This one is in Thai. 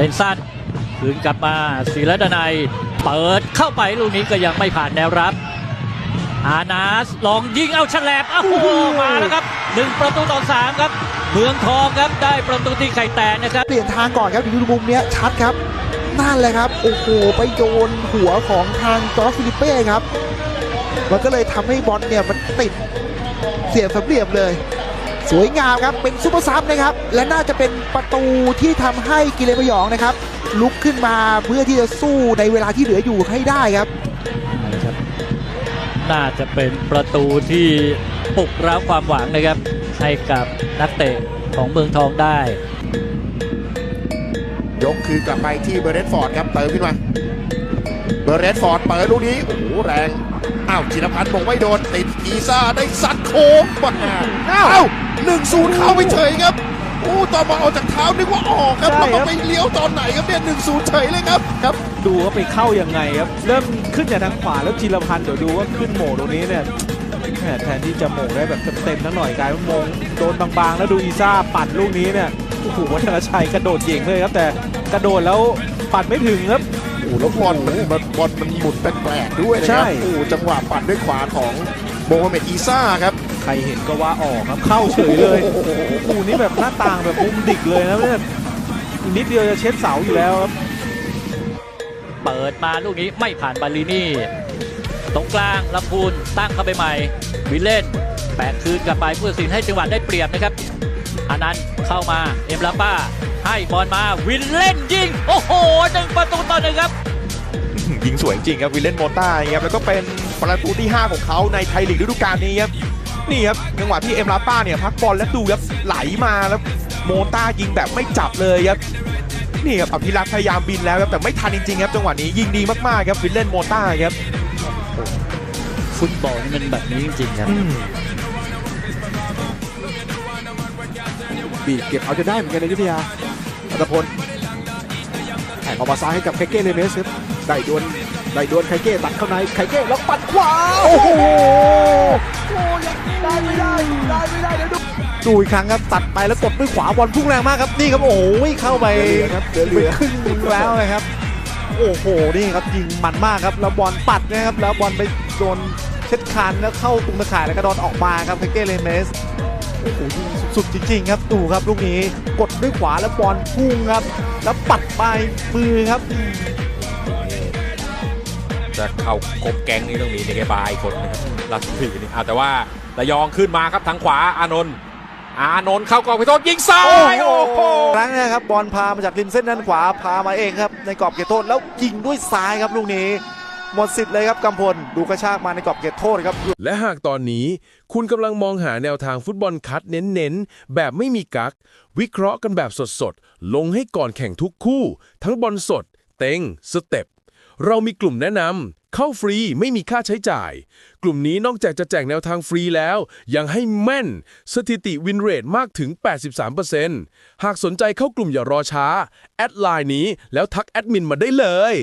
เล่นสั้นคืนกลับมาศิรดนัยเปิดเข้าไปลูกนี้ก็ยังไม่ผ่านแนวรับอานาสลองยิงเอาฉลบอ้าวโหมาแล้วครับหนึ่งประตูต่อสามครับเมืองทองครับได้ประตูที่ไข่แตนนะครับ เปลี่ยนทางก่อนครับดูมุมเนี้ยชัดครับนั่นแหละครับ โอ้โหไปโดนหัวของทางจอร์จฟิลิปเป้ครับมันก็เลยทำให้บอลเนี่ยมันติดเสียบสำเรียบเลย สวยงามครับ เป็นซุปเปอร์ซับนะครับ และน่าจะเป็นประตูที่ทำให้กิเลนพยองนะครับ ลุกขึ้นมาเพื่อที่จะสู้ในเวลาที่เหลืออยู่ให้ได้ครับนะครับน่าจะเป็นประตูที่ปลุกเร้าความหวังนะครับ ให้กับนักเตะของเมืองทองได้ ยกคือกลับไปที่เบอร์เรตฟอร์ดครับเติมขึ้นมา เบอร์เรตฟอร์ดเปิดลูกนี้ โอ้โหแรง อ้าวจิรพันธ์บอกไม่โดน ติดอีซ่าได้ซัดโค้งมาอ้าวหนึ่งศูนย์เข้าไปเฉยครับโอ้ตอนบอลออกจากเท้านึกว่าออกครับใช่แล้วครัมาบไปเลี้ยวตอนไหนครับเนี่ยหนึ่งศูนย์เฉยเลยครับครับ ดูว่าไปเข้ายังไงครับ เริ่มขึ้นจากทางขวาแล้วจิรพันธ์เดี๋ยวดูว่าขึ้นโหมตรงนี้เนี่ยแหมแทนที่จะโหมได้แบบเต็มๆทั้งหน่อยกลายเป็นโมงโดนบางๆ แล้วดูอีซ่าปั่นลูกนี้เนี่ยโอ้โหวัฒนชัยกระโดดยิงเลยครับ แต่กระโดดแล้วปั่นไม่ถึงครับโอ้แล้วบอลมันมันบอลมันหมุนแปลกๆด้วยนะคใช่รับโอ้จังหวะปัดด้วยขวาของโมฮัมเหม็ดอีซ่าครับ ใครเห็นก็ว่าออกครับเข้าเฉยเลยโอ้โหนี่แบบหน้าต่างแบบมุมดิกเลยนะเนี่ยอีกนิดเดียวจะเช็ดเสาอยู่แล้วครับเปิดมาลูกนี้ไม่ผ่านบาลินี่ตรงกลางลำพูนตั้งเข้าไปใหม่วิลเล่นแปะคืนกลับไปผู้ตัดสินให้จังหวะได้เปรียบนะครับอานันต์เข้ามาเอ็มลาป้าให้บอลมาวิลเล่นยิง โอ้โหหนึ่งประตูต่อห นึ่งครับ ยิงสวยจริงครับวิลเลนโมต้าครับแล้วก็เป็นประตูที่ 5 ของเขาในไทยลีกฤดูกาลนี้ครับนี่ครับจังหวะที่เอ็มลาป้าเนี่ยพักบอลแล้วดูครับไหลมาแล้วโมต้ายิงแบบไม่จับเลยครับนี่ครับอภิรักษ์พยายามบินแล้วครับแต่ไม่ทันจริงๆครับจังหวะนี้ยิงดีมากๆครับวิลเลนโมต้าครับฟุตบอลนี่มันแบบนี้จริงๆครับอืมบีบเก็บเอาจะได้เหมือนกันในยุทธยาอัตพลแข่ งออกมาซ้ายให้กับไคเก้เลเมสครับได้ดวลได้ดวลไคเก้ตัดเข้าในไคเก้แล้วปัดขวาโอ้โหโอ้ยังได้ไม่ได้ได้ไม่ได้เดี๋ยวดูดูอีกครั้งครับตัดไปแล้วกดด้วยขวาบอลพุ่งแรงมากครับนี่ครับโอ้ยเข้าไปเหลือครับเหลือเหลืไปอครึ่งหนึงแล้วนะครับ โอ้โหนี่ครับยิงมันมากครับแล้วบอลปัดนะครับแล้วบอลไปโดนเช็ดคานแล้วเข้าตรงตะข่ายแล้วก็โดนออกมาครับเทเก้เลเมส โอ้โหยิงสุดๆจริงๆครับดูครับลูกนี้กดด้วยขวาแล้วบอลพุ่งครับ แล้วปัดไปมือครับอืมจะเข้าครบแก๊งนี้ต้องมีในเกบายคนนะครับราชบุรีนี่อะแต่ว่าระยองขึ้นมาครับทางขวาอานนท์อานนท์เข้ากรอบไปโทษยิงซ้ายโอ้โหครั้งนะครับบอลพามาจากริมเส้นด้านขวาพามาเองครับในกรอบเขตโทษแล้วยิงด้วยซ้ายครับลูกนี้ หมดสิทธิ์เลยครับกำพลดูกระชากมาในกรอบเขตโทษครับ และหากตอนนี้คุณกำลังมองหาแนวทางฟุตบอลคัดเน้นๆ แบบไม่มีกัก วิเคราะห์กันแบบสดๆ ลงให้ก่อนแข่งทุกคู่ ทั้งบอลสด เต็ง สเต็ปเรามีกลุ่มแนะนำเข้าฟรีไม่มีค่าใช้จ่าย กลุ่มนี้นอกจากจะแจกแนวทางฟรีแล้ว ยังให้แม่น สถิติวินเรทมากถึง 83%หากสนใจเข้ากลุ่มอย่ารอช้า แอดไลน์นี้แล้วทักแอดมินมาได้เลย